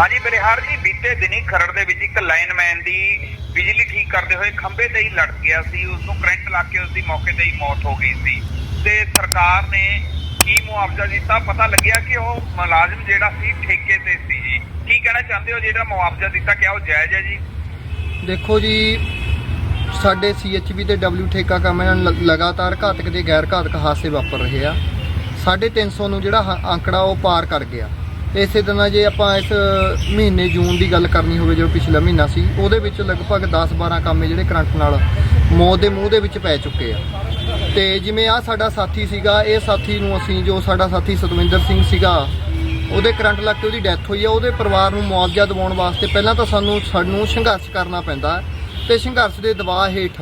ਹਾਂਜੀ ਬਰਿਹਾਰ ਜੀ, ਬੀਤੇ ਦਿਨੀ ਖਰੜ ਦੇ ਵਿੱਚ ਇੱਕ ਲਾਈਨਮੈਨ ਦੀ ਬਿਜਲੀ ਠੀਕ ਕਰਦੇ ਹੋਏ ਖੰਭੇ ਤੇ ਹੀ ਲੜ ਗਿਆ ਸੀ। ਉਸ ਨੂੰ ਕਰੰਟ ਲੱਗ ਕੇ ਉਸ ਦੀ ਮੌਕੇ ਤੇ ਹੀ ਮੌਤ ਹੋ ਗਈ ਸੀ। ਤੇ ਸਰਕਾਰ ਨੇ ਕੀ ਮੁਆਵਜ਼ਾ ਦਿੱਤਾ? ਪਤਾ ਲੱਗਿਆ ਕਿ ਉਹ ਮੁਲਾਜ਼ਮ ਜਿਹੜਾ ਸੀ, ਠੇਕੇ ਤੇ ਸੀ ਜੀ। ਕੀ ਕਹਿਣਾ ਚਾਹੁੰਦੇ ਹੋ? ਜਿਹੜਾ ਮੁਆਵਜ਼ਾ ਦਿੱਤਾ ਕਿਆ ਉਹ ਜਾਇਜ਼ ਹੈ ਜੀ? ਦੇਖੋ ਜੀ, ਸਾਡੇ ਸੀਐਚਬੀ ਤੇ ਡਬਲਯੂ ਠੇਕਾ ਕਾਮਿਆਂ ਨਾਲ ਲ- ਲਗਾਤਾਰ ਘਾਤਕ ਦੇ ਗੈਰ ਘਾਤਕ ਹਾਦਸੇ ਵਾਪਰ ਰਹੇ ਆ। 350 ਨੂੰ ਜਿਹੜਾ ਹ- ਅੰਕੜਾ ਉਹ ਪਾਰ ਕਰ ਗਿਆ। ਇਸੇ ਤਰ੍ਹਾਂ ਜੇ ਆਪਾਂ ਇਸ ਮਹੀਨੇ ਜੂਨ ਦੀ ਗੱਲ ਕਰਨੀ ਹੋਵੇ, ਜੋ ਪਿਛਲਾ ਮਹੀਨਾ ਸੀ, ਉਹਦੇ ਵਿੱਚ ਲਗਭਗ 10-12 ਕੰਮ ਜਿਹੜੇ ਕਰੰਟ ਨਾਲ ਮੌਤ ਦੇ ਮੂੰਹ ਦੇ ਵਿੱਚ ਪੈ ਚੁੱਕੇ ਆ। ਤੇ ਜਿਵੇਂ ਆ ਸਾਡਾ ਸਾਥੀ ਸੀਗਾ, ਇਹ ਸਾਥੀ ਨੂੰ ਅਸੀਂ ਜੋ ਸਾਡਾ ਸਾਥੀ ਸਤਵਿੰਦਰ ਸਿੰਘ ਸੀਗਾ, ਉਹਦੇ ਕਰੰਟ ਲੱਗ ਕੇ ਉਹਦੀ ਡੈਥ ਹੋਈ ਆ। ਉਹਦੇ ਪਰਿਵਾਰ ਨੂੰ ਮੁਆਵਜ਼ਾ ਦਿਵਾਉਣ ਵਾਸਤੇ ਪਹਿਲਾਂ ਤਾਂ ਸਾਨੂੰ ਸਾਨੂੰ ਸੰਘਰਸ਼ ਕਰਨਾ ਪੈਂਦਾ ਹੈ ਤੇ ਸੰਘਰਸ਼ ਦੇ ਦਬਾਅ ਹੇਠ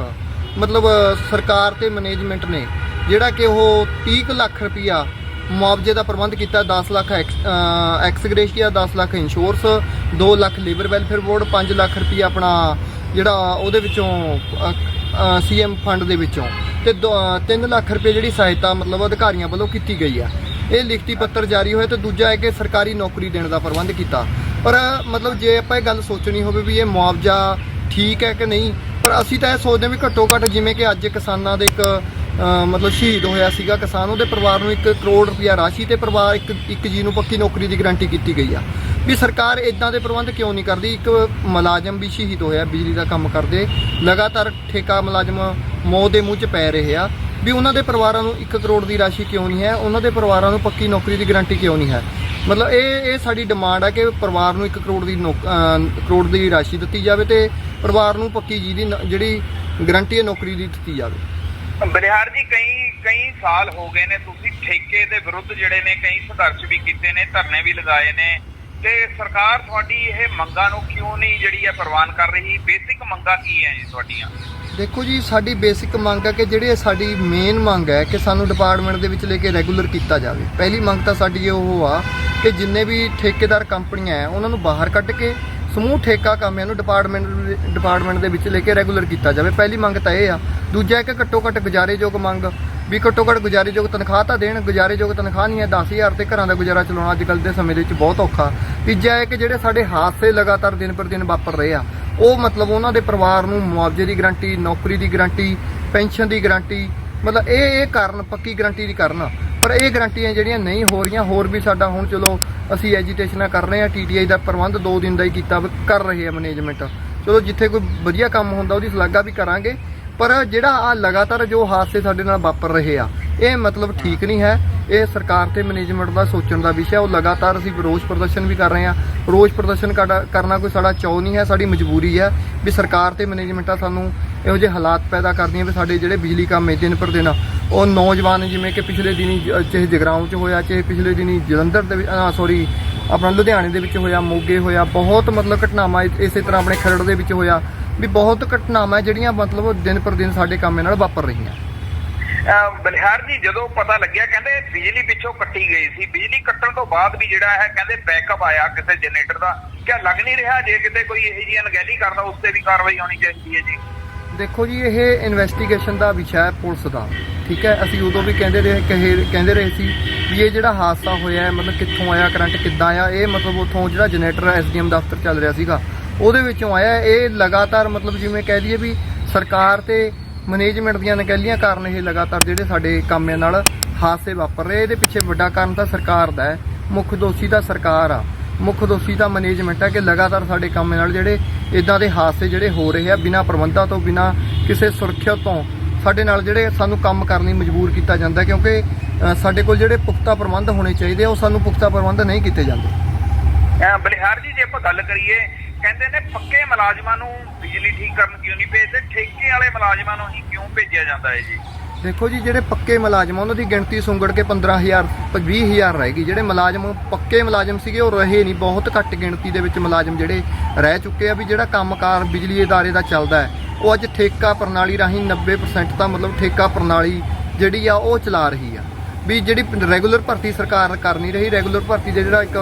ਮਤਲਬ ਸਰਕਾਰ ਤੇ ਮੈਨੇਜਮੈਂਟ ਨੇ ਜਿਹੜਾ ਕਿ ਉਹ 30 ਕੁ ਲੱਖ ਰੁਪਇਆ ਮੁਆਵਜ਼ੇ ਦਾ ਪ੍ਰਬੰਧ ਕੀਤਾ 10 lakh ex gratia 10 lakh insurance 2 lakh labour welfare board 5 lakh ਰੁਪਇਆ ਆਪਣਾ ਜਿਹੜਾ ਉਹਦੇ ਵਿੱਚੋਂ ਸੀਐਮ ਫੰਡ ਦੇ ਵਿੱਚੋਂ ਤੇ 3 ਲੱਖ ਰੁਪਏ ਜਿਹੜੀ ਸਹਾਇਤਾ ਮਤਲਬ ਅਧਿਕਾਰੀਆਂ ਵੱਲੋਂ ਕੀਤੀ ਗਈ ਆ। ਇਹ ਲਿਖਤੀ ਪੱਤਰ ਜਾਰੀ ਹੋਇਆ ਤੇ ਦੂਜਾ ਹੈ ਕਿ ਸਰਕਾਰੀ ਨੌਕਰੀ ਦੇਣ ਦਾ ਪ੍ਰਬੰਧ ਕੀਤਾ। ਪਰ ਮਤਲਬ ਜੇ ਆਪਾਂ ਇਹ ਗੱਲ ਸੋਚਣੀ ਹੋਵੇ ਵੀ ਇਹ ਮੁਆਵਜ਼ਾ ਠੀਕ ਹੈ ਕਿ ਨਹੀਂ, ਪਰ ਅਸੀਂ ਤਾਂ ਇਹ ਸੋਚਦੇ ਵੀ ਘੱਟੋ ਘੱਟ ਜਿਵੇਂ ਕਿ ਅੱਜ ਕਿਸਾਨਾਂ ਦੇ ਇੱਕ ਮਤਲਬ ਸ਼ਹੀਦ ਹੋਇਆ ਸੀਗਾ ਕਿਸਾਨ, ਉਹਦੇ ਪਰਿਵਾਰ ਨੂੰ 1 ਕਰੋੜ ਰੁਪਇਆ ਰਾਸ਼ੀ ਤੇ ਪਰਿਵਾਰ ਇੱਕ ਇੱਕ ਜੀ ਨੂੰ ਪੱਕੀ ਨੌਕਰੀ ਦੀ ਗਾਰੰਟੀ ਕੀਤੀ ਗਈ ਆ। ਵੀ ਸਰਕਾਰ ਇਦਾਂ ਦੇ ਪ੍ਰਬੰਧ ਕਿਉਂ ਨਹੀਂ ਕਰਦੀ? ਇੱਕ ਮੁਲਾਜ਼ਮ ਵੀ ਸ਼ਹੀਦ ਹੋਇਆ, ਬਿਜਲੀ ਦਾ ਕੰਮ ਕਰਦੇ, ਲਗਾਤਾਰ ਠੇਕਾ ਮੁਲਾਜ਼ਮ ਮੌਤ ਦੇ ਮੂੰਹ 'ਚ ਪੈ ਰਹੇ ਆ। ਵੀ ਉਹਨਾਂ ਦੇ ਪਰਿਵਾਰਾਂ ਨੂੰ 1 ਕਰੋੜ ਦੀ ਰਾਸ਼ੀ ਕਿਉਂ ਨਹੀਂ ਹੈ? ਉਹਨਾਂ ਦੇ ਪਰਿਵਾਰਾਂ ਨੂੰ ਪੱਕੀ ਨੌਕਰੀ ਦੀ ਗਾਰੰਟੀ ਕਿਉਂ ਨਹੀਂ ਹੈ? ਮਤਲਬ ਇਹ ਇਹ ਸਾਡੀ ਡਿਮਾਂਡ ਹੈ ਕਿ ਪਰਿਵਾਰ ਨੂੰ 1 ਕਰੋੜ ਦੀ ਨੌਕ- ਕਰੋੜ ਦੀ ਰਾਸ਼ੀ ਦਿੱਤੀ ਜਾਵੇ ਤੇ ਪਰਿਵਾਰ ਨੂੰ ਪੱਕੀ ਜੀ ਦੀ ਜਿਹੜੀ ਗਾਰੰਟੀ ਹੈ, ਨੌਕਰੀ ਦੀ ਦਿੱਤੀ ਜਾਵੇ। ਬਰਿਹਾਰ ਜੀ, ਕਈ ਕਈ ਸਾਲ ਹੋ ਗਏ ਨੇ, ਤੁਸੀਂ ਠੇਕੇ ਦੇ ਵਿਰੁੱਧ ਜਿਹੜੇ ਨੇ, ਕਈ ਸੰਘਰਸ਼ ਵੀ ਕੀਤੇ ਨੇ, ਧਰਨੇ ਵੀ ਲਗਾਏ ਨੇ, ਤੇ ਸਰਕਾਰ ਤੁਹਾਡੀ ਇਹ ਮੰਗਾਂ ਨੂੰ ਕਿਉਂ ਨਹੀਂ ਜਿਹੜੀ ਹੈ ਪ੍ਰਵਾਨ ਕਰ ਰਹੀ? ਬੇਸਿਕ ਮੰਗਾਂ ਕੀ ਹੈ ਜੀ ਤੁਹਾਡੀਆਂ? ਦੇਖੋ ਜੀ, ਸਾਡੀ ਬੇਸਿਕ ਮੰਗ ਹੈ ਕਿ ਜਿਹੜੇ ਸਾਡੀ ਮੇਨ ਮੰਗ ਹੈ ਕਿ ਸਾਨੂੰ ਡਿਪਾਰਟਮੈਂਟ ਦੇ ਵਿੱਚ ਲੈ ਕੇ ਰੈਗੂਲਰ ਕੀਤਾ ਜਾਵੇ। ਪਹਿਲੀ ਮੰਗ ਤਾਂ ਸਾਡੀ ਉਹ ਆ ਕਿ ਜਿੰਨੇ ਵੀ ਠੇਕੇਦਾਰ ਕੰਪਨੀਆਂ ਹੈ, ਉਹਨਾਂ ਨੂੰ ਬਾਹਰ ਕੱਢ ਕੇ ਸਮੂਹ ਠੇਕਾ ਕਾਮਿਆਂ ਨੂੰ ਡਿਪਾਰਟਮੈਂਟ ਡਿਪਾਰਟਮੈਂਟ ਦੇ ਵਿੱਚ ਲੈ ਕੇ ਰੈਗੂਲਰ ਕੀਤਾ ਜਾਵੇ। ਪਹਿਲੀ ਮੰਗ ਤਾਂ ਇਹ ਆ ਦੂਜਾ ਇੱਕ ਘੱਟੋ ਘੱਟ ਗੁਜ਼ਾਰੇਯੋਗ ਮੰਗ, ਵੀ ਘੱਟੋ ਘੱਟ ਗੁਜ਼ਾਰੇਯੋਗ ਤਨਖਾਹ ਤਾਂ ਦੇਣ, ਗੁਜ਼ਾਰੇਯੋਗ ਤਨਖਾਹ ਨਹੀਂ ਹੈ 10000 ਤੇ ਘਰਾਂ ਦਾ ਗੁਜ਼ਾਰਾ ਚਲਾਉਣਾ ਅੱਜ ਕੱਲ੍ਹ ਦੇ ਸਮੇਂ ਦੇ ਵਿੱਚ ਬਹੁਤ ਔਖਾ। ਤੀਜਾ ਹੈ ਕਿ ਜਿਹੜੇ ਸਾਡੇ ਹਾਦਸੇ ਲਗਾਤਾਰ ਦਿਨ ਪਰ ਦਿਨ ਵਾਪਰ ਰਹੇ ਆ, ਉਹ ਮਤਲਬ ਉਹਨਾਂ ਦੇ ਪਰਿਵਾਰ ਨੂੰ ਮੁਆਵਜ਼ੇ ਦੀ ਗਾਰੰਟੀ, ਨੌਕਰੀ ਦੀ ਗਾਰੰਟੀ, ਪੈਨਸ਼ਨ ਦੀ ਗਾਰੰਟੀ, ਮਤਲਬ ਇਹ ਇਹ ਕਾਰਨ, ਪੱਕੀ ਗਾਰੰਟੀ ਦੀ ਕਰਨ ਪਰ ਇਹ ਗਾਰੰਟੀਆਂ ਜਿਹੜੀਆਂ ਨਹੀਂ ਹੋ ਰਹੀਆਂ, ਹੋਰ ਵੀ ਸਾਡਾ ਹੁਣ ਚਲੋ ਅਸੀਂ ਐਜੀਟੇਸ਼ਨਾਂ ਕਰ ਰਹੇ ਹਾਂ ਟੀਟੀਆਈ ਦਾ ਪ੍ਰਬੰਧ 2 ਦਿਨ ਦਾ ਹੀ ਕੀਤਾ, ਕਰ ਰਹੇ ਆ ਮੈਨੇਜਮੈਂਟ ਚਲੋ ਜਿੱਥੇ ਕੋਈ ਵਧੀਆ ਕੰਮ ਹੁੰਦਾ, ਉਹਦੀ ਸ਼ਲਾਘਾ ਵੀ ਕਰਾਂਗੇ। ਪਰ ਜਿਹੜਾ ਆ ਲਗਾਤਾਰ ਜੋ ਹਾਦਸੇ ਸਾਡੇ ਨਾਲ ਵਾਪਰ ਰਹੇ ਆ, ਇਹ ਮਤਲਬ ਠੀਕ ਨਹੀਂ ਹੈ। ਇਹ ਸਰਕਾਰ ਤੇ ਮੈਨੇਜਮੈਂਟ ਦਾ ਸੋਚਣ ਦਾ ਵਿਸ਼ਾ ਉਹ ਲਗਾਤਾਰ ਅਸੀਂ ਰੋਸ ਪ੍ਰਦਰਸ਼ਨ ਵੀ ਕਰ ਰਹੇ ਹਾਂ। ਰੋਸ ਪ੍ਰਦਰਸ਼ਨ ਕਾਡਾ- ਕਰਨਾ ਕੋਈ ਸਾਡਾ ਚਾਅ ਨਹੀਂ ਹੈ, ਸਾਡੀ ਮਜਬੂਰੀ ਹੈ ਵੀ ਸਰਕਾਰ ਤੇ ਮੈਨੇਜਮੈਂਟਾਂ ਸਾਨੂੰ ਇਹੋ ਜਿਹੇ ਹਾਲਾਤ ਪੈਦਾ ਕਰਦੀਆਂ ਵੀ ਸਾਡੇ ਜਿਹੜੇ ਬਿਜਲੀ ਕੰਮ ਹੈ, ਦਿਨ ਪਰ ਦਿਨ, ਉਹ ਨੌਜਵਾਨ ਜਿਵੇਂ ਕਿ ਪਿਛਲੇ ਦਿਨੀ, ਚਾਹੇ ਜਗਰਾਉਂ ਚ ਹੋਇਆ, ਚਾਹੇ ਪਿਛਲੇ ਦਿਨੀ ਜਲੰਧਰ ਦੇ ਸੌਰੀ ਆਪਣਾ ਲੁਧਿਆਣੇ ਦੇ ਵਿੱਚ ਹੋਇਆ, ਮੋਗੇ ਹੋਇਆ, ਬਹੁਤ ਮਤਲਬ ਘਟਨਾਵਾਂ ਇਸੇ ਤਰ੍ਹਾਂ ਆਪਣੇ ਖਰੜ ਦੇ ਵਿੱਚ ਹੋਇਆ ਵੀ ਬਹੁਤ ਘਟਨਾਵਾਂ ਜਿਹੜੀਆਂ ਮਤਲਬ ਦਿਨ ਪਰ ਦਿਨ ਸਾਡੇ ਕੰਮੇ ਨਾਲ ਵਾਪਰ ਰਹੀਆਂ। ਬਲਿਹਾਰ ਜੀ, ਜਦੋਂ ਪਤਾ ਲੱਗਿਆ, ਕਹਿੰਦੇ ਬਿਜਲੀ ਪਿੱਛੋਂ ਕੱਟੀ ਗਈ ਸੀ। ਬਿਜਲੀ ਕੱਟਣ ਤੋਂ ਬਾਅਦ ਵੀ ਜਿਹੜਾ ਹੈ, ਕਹਿੰਦੇ ਬੈਕਅਪ ਆਇਆ ਕਿਸੇ ਜਨਰੇਟਰ ਦਾ। ਕਿਆ ਲੱਗ ਨਹੀਂ ਰਿਹਾ ਜੇ ਕਿਤੇ ਕੋਈ ਇਹੋ ਜਿਹੀ ਅਣਗਹਿਲੀ ਕਰਦਾ, ਉਸ ਤੇ ਵੀ ਕਾਰਵਾਈ ਹੋਣੀ ਚਾਹੀਦੀ ਹੈ ਜੀ। ਦੇਖੋ ਜੀ, ਇਹ ਇਨਵੈਸਟੀਗੇਸ਼ਨ ਦਾ ਵਿਸ਼ਾ ਹੈ ਪੁਲਿਸ ਦਾ, ਠੀਕ ਹੈ? ਅਸੀਂ ਉਦੋਂ ਵੀ ਕਹਿੰਦੇ ਰਹੇ, ਕਹੇ, ਕਹਿੰਦੇ ਰਹੇ ਸੀ ਵੀ ਇਹ ਜਿਹੜਾ ਹਾਦਸਾ ਹੋਇਆ ਹੈ, ਮਤਲਬ ਕਿੱਥੋਂ ਆਇਆ, ਕਰੰਟ ਕਿੱਦਾਂ ਆਇਆ, ਇਹ ਮਤਲਬ ਉੱਥੋਂ ਜਿਹੜਾ ਜਨਰੇਟਰ ਐਸਡੀਐਮ ਦਫ਼ਤਰ ਚੱਲ ਰਿਹਾ ਸੀਗਾ, ਉਹਦੇ ਵਿੱਚੋਂ ਆਇਆ ਇਹ ਲਗਾਤਾਰ ਮਤਲਬ ਜਿਵੇਂ ਕਹਿ ਦਈਏ ਵੀ ਸਰਕਾਰ ਤੇ ਮੈਨੇਜਮੈਂਟ ਦੀਆਂ ਨਕੈਲੀਆਂ ਕਾਰਨ ਇਹ ਲਗਾਤਾਰ ਜਿਹੜੇ ਸਾਡੇ ਕਾਮਿਆਂ ਨਾਲ ਹਾਦਸੇ ਵਾਪਰ ਰਹੇ, ਇਹਦੇ ਪਿੱਛੇ ਵੱਡਾ ਕਾਰਨ ਤਾਂ ਸਰਕਾਰ ਦਾ ਹੈ, ਮੁੱਖ ਦੋਸ਼ੀ ਤਾਂ ਸਰਕਾਰ ਆ। ਮੁੱਖ ਦੋਸ਼ੀ ਤਾਂ ਮੈਨੇਜਮੈਂਟ ਹੈ ਕਿ ਲਗਾਤਾਰ ਸਾਡੇ ਕੰਮ ਨਾਲ ਜਿਹੜੇ ਇਦਾਂ ਦੇ ਹਾਦਸੇ ਜਿਹੜੇ ਹੋ ਰਹੇ ਆ, ਬਿਨਾਂ ਪ੍ਰਬੰਧਾਂ ਤੋਂ, ਬਿਨਾਂ ਕਿਸੇ ਸੁਰੱਖਿਆ ਤੋਂ, ਸਾਡੇ ਨਾਲ ਜਿਹੜੇ ਸਾਨੂੰ ਕੰਮ ਕਰਨ ਲਈ ਮਜਬੂਰ ਕੀਤਾ ਜਾਂਦਾ ਕਿਉਂਕਿ ਸਾਡੇ ਕੋਲ ਜਿਹੜੇ ਪੁਖਤਾ ਪ੍ਰਬੰਧ ਹੋਣੇ ਚਾਹੀਦੇ ਆ, ਉਹ ਸਾਨੂੰ ਪੁਖਤਾ ਪ੍ਰਬੰਧ ਨਹੀਂ ਕੀਤੇ ਜਾਂਦੇ। ਬਲਿਹਾਰ ਜੀ, ਜੇ ਆਪਾਂ ਗੱਲ ਕਰੀਏ, ਕਹਿੰਦੇ ਨੇ ਪੱਕੇ ਮੁਲਾਜ਼ਮਾਂ ਨੂੰ ਬਿਜਲੀ ਠੀਕ ਕਰਨ ਕਿਉਂ ਨਹੀਂ ਭੇਜਦੇ, ਠੇਕੇ ਵਾਲੇ ਮੁਲਾਜ਼ਮਾਂ ਨੂੰ ਹੀ ਕਿਉਂ ਭੇਜਿਆ ਜਾਂਦਾ ਹੈ ਜੀ? ਦੇਖੋ ਜੀ ਜਿਹੜੇ ਪੱਕੇ ਮੁਲਾਜ਼ਮ ਆ, ਉਹਨਾਂ ਦੀ ਗਿਣਤੀ ਸੁੰਗੜ ਕੇ 15000 20000 ਰਹਿ ਗਈ। ਜਿਹੜੇ ਮੁਲਾਜ਼ਮ ਪੱਕੇ ਮੁਲਾਜ਼ਮ ਸੀਗੇ ਉਹ ਰਹੇ ਨਹੀਂ। ਬਹੁਤ ਘੱਟ ਗਿਣਤੀ ਦੇ ਵਿੱਚ ਮੁਲਾਜ਼ਮ ਜਿਹੜੇ ਰਹਿ ਚੁੱਕੇ ਆ ਵੀ ਜਿਹੜਾ ਕੰਮਕਾਰ ਬਿਜਲੀ ਅਦਾਰੇ ਦਾ ਚੱਲਦਾ ਹੈ ਉਹ ਅੱਜ ਠੇਕਾ ਪ੍ਰਣਾਲੀ ਰਾਹੀਂ 90% ਤਾਂ ਮਤਲਬ ਠੇਕਾ ਪ੍ਰਣਾਲੀ ਜਿਹੜੀ ਆ ਉਹ ਚਲਾ ਰਹੀ ਆ। ਵੀ ਜਿਹੜੀ ਰੈਗੂਲਰ ਭਰਤੀ ਸਰਕਾਰ ਕਰ ਨਹੀਂ ਰਹੀ ਰੈਗੂਲਰ ਭਰਤੀ ਦੇ ਜਿਹੜਾ ਇੱਕ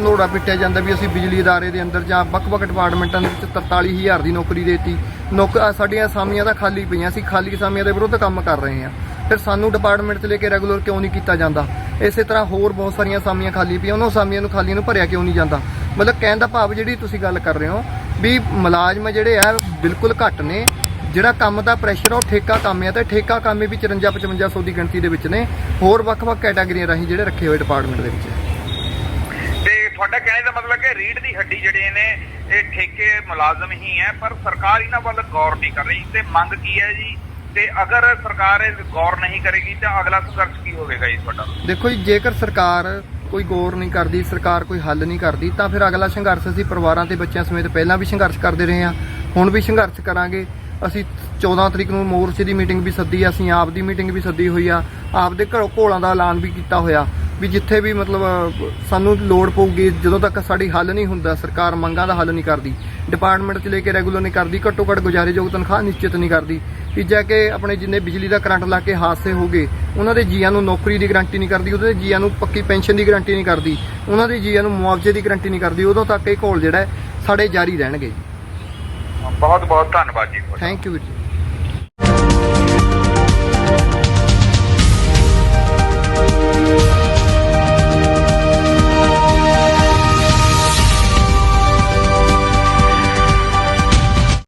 ਲੋੜਾ ਪਿੱਟਿਆ ਜਾਂਦਾ ਵੀ ਅਸੀਂ ਬਿਜਲੀ ਅਦਾਰੇ ਦੇ ਅੰਦਰ ਜਾਂ ਵੱਖ-ਵੱਖ ਡਿਪਾਰਟਮੈਂਟਾਂ ਦੇ ਵਿੱਚ 43000 ਦੀ ਨੌਕਰੀ ਦੇਤੀ। ਨੌਕ ਸਾਡੀਆਂ ਅਸਾਮੀਆਂ ਤਾਂ ਖਾਲੀ ਪਈਆਂ ਸੀ, ਖਾਲੀ ਅਸਾਮੀਆਂ ਦੇ ਵਿਰੁੱਧ ਕੰਮ ਕਰ ਰਹੇ ਹਾਂ। ਫਿਰ ਸਾਨੂੰ ਡਿਪਾਰਟਮੈਂਟ 'ਚ ਲੈ ਕੇ ਰੈਗੂਲਰ ਕਿਉਂ ਨਹੀਂ ਕੀਤਾ ਜਾਂਦਾ? ਇਸੇ ਤਰ੍ਹਾਂ ਹੋਰ ਬਹੁਤ ਸਾਰੀਆਂ ਅਸਾਮੀਆਂ ਖਾਲੀ ਪਈਆਂ, ਉਹਨਾਂ ਅਸਾਮੀਆਂ ਨੂੰ ਖਾਲੀਆਂ ਨੂੰ ਭਰਿਆ ਕਿਉਂ ਨਹੀਂ ਜਾਂਦਾ? ਮਤਲਬ ਕਹਿਣ ਦਾ ਭਾਵ ਜਿਹੜੀ ਤੁਸੀਂ ਗੱਲ ਕਰ ਰਹੇ ਹੋ ਵੀ ਮੁਲਾਜ਼ਮ ਜਿਹੜੇ ਆ, ਬਿਲਕੁਲ ਘੱਟ ਨੇ। ਜਿਹੜਾ ਕੰਮ ਦਾ ਪ੍ਰੈਸ਼ਰ ਉਹ ਠੇਕਾ ਕੰਮ ਆ ਤੇ ਠੇਕਾ ਕੰਮ ਵੀ 54 5500 ਦੀ ਗਿਣਤੀ ਦੇ ਵਿੱਚ ਨੇ। ਹੋਰ ਵੱਖ-ਵੱਖ ਕੈਟਾਗਰੀਆਂ ਰਾਹੀਂ ਜਿਹੜੇ ਰੱਖੇ ਹੋਏ ਡਿਪਾਰਟਮੈਂਟ ਦੇ ਵਿੱਚ। ਤੁਹਾਡਾ ਕਹਿਣ ਦਾ ਮਤਲਬ ਕਿ ਰੀੜ ਦੀ ਹੱਡੀ ਜਿਹੜੇ ਨੇ, ਇਹ ਠੇਕੇ ਮੁਲਾਜ਼ਮ ਹੀ ਹੈ, ਪਰ ਸਰਕਾਰ ਇਹਨਾਂ ਵੱਲ ਗੌਰ ਨਹੀਂ ਕਰ ਰਹੀ। ਤੇ ਮੰਗ ਕੀ ਹੈ ਜੀ? ਤੇ ਅਗਰ ਸਰਕਾਰ ਇਹ ਗੌਰ ਨਹੀਂ ਕਰੇਗੀ, ਤਾਂ ਅਗਲਾ ਸੰਘਰਸ਼ ਕੀ ਹੋਵੇਗਾ ਜੀ ਤੁਹਾਡਾ? ਦੇਖੋ ਜੀ, ਜੇਕਰ ਸਰਕਾਰ ਕੋਈ ਗੌਰ ਨਹੀਂ ਕਰਦੀ, ਸਰਕਾਰ ਕੋਈ ਹੱਲ ਨਹੀਂ ਕਰਦੀ, ਤਾਂ ਫਿਰ ਅਗਲਾ ਸੰਘਰਸ਼ ਅਸੀਂ ਪਰਿਵਾਰਾਂ ਤੇ ਬੱਚਿਆਂ ਸਮੇਤ ਪਹਿਲਾਂ ਵੀ ਸੰਘਰਸ਼ ਕਰਦੇ ਰਹੇ ਹਾਂ, ਹੁਣ ਵੀ ਸੰਘਰਸ਼ ਕਰਾਂਗੇ। ਅਸੀਂ 14 ਤਰੀਕ ਨੂੰ ਮੋਰਚੇ ਦੀ ਮੀਟਿੰਗ ਵੀ ਸੱਦੀ ਅਸੀਂ ਆਪ ਦੀ ਮੀਟਿੰਗ ਵੀ ਸੱਦੀ ਹੋਈ ਆ, ਆਪ ਦੇ ਘਰੋਂ ਘੋਲਾਂ ਦਾ ਐਲਾਨ ਵੀ ਕੀਤਾ ਹੋਇਆ। ਵੀ ਜਿੱਥੇ ਵੀ ਮਤਲਬ ਅਹ, ਸਾਨੂੰ ਲੋੜ ਪਊਗੀ ਜਦੋਂ ਤੱਕ ਸਾਡੀ ਹੱਲ ਨਹੀਂ ਹੁੰਦਾ ਸਰਕਾਰ ਮੰਗਾਂ ਦਾ ਹੱਲ ਨਹੀਂ ਕਰਦੀ ਡਿਪਾਰਟਮੈਂਟ 'ਚ ਲੈ ਕੇ ਰੈਗੂਲਰ ਨਹੀਂ ਕਰਦੀ ਘੱਟੋ ਘੱਟ ਗੁਜ਼ਾਰੇਯੋਗ ਤਨਖਾਹ ਨਿਸ਼ਚਿਤ ਨਹੀਂ ਕਰਦੀ ਤੀਜਾ ਕਿ ਆਪਣੇ ਜਿੰਨੇ ਬਿਜਲੀ ਦਾ ਕਰੰਟ ਲਾ ਕੇ ਹਾਦਸੇ ਹੋ ਗਏ ਉਹਨਾਂ ਦੇ ਜੀਆਂ ਨੂੰ ਨੌਕਰੀ ਦੀ ਗਾਰੰਟੀ ਨਹੀਂ ਕਰਦੀ ਉਹਦੇ ਜੀਆਂ ਨੂੰ ਪੱਕੀ ਪੈਨਸ਼ਨ ਦੀ ਗਾਰੰਟੀ ਨਹੀਂ ਕਰਦੀ ਉਹਨਾਂ ਦੇ ਜੀਆਂ ਨੂੰ ਮੁਆਵਜ਼ੇ ਦੀ ਗਾਰੰਟੀ ਨਹੀਂ ਕਰਦੀ ਉਦੋਂ ਤੱਕ ਇਹ ਘੋਲ ਜਿਹੜਾ ਹੈ ਸਾਡੇ ਜਾਰੀ ਰਹਿਣਗੇ ਬਹੁਤ ਬਹੁਤ ਧੰਨਵਾਦ ਜੀ ਤੁਹਾਡਾ। ਥੈਂਕ ਯੂ ਵੀਰ ਜੀ।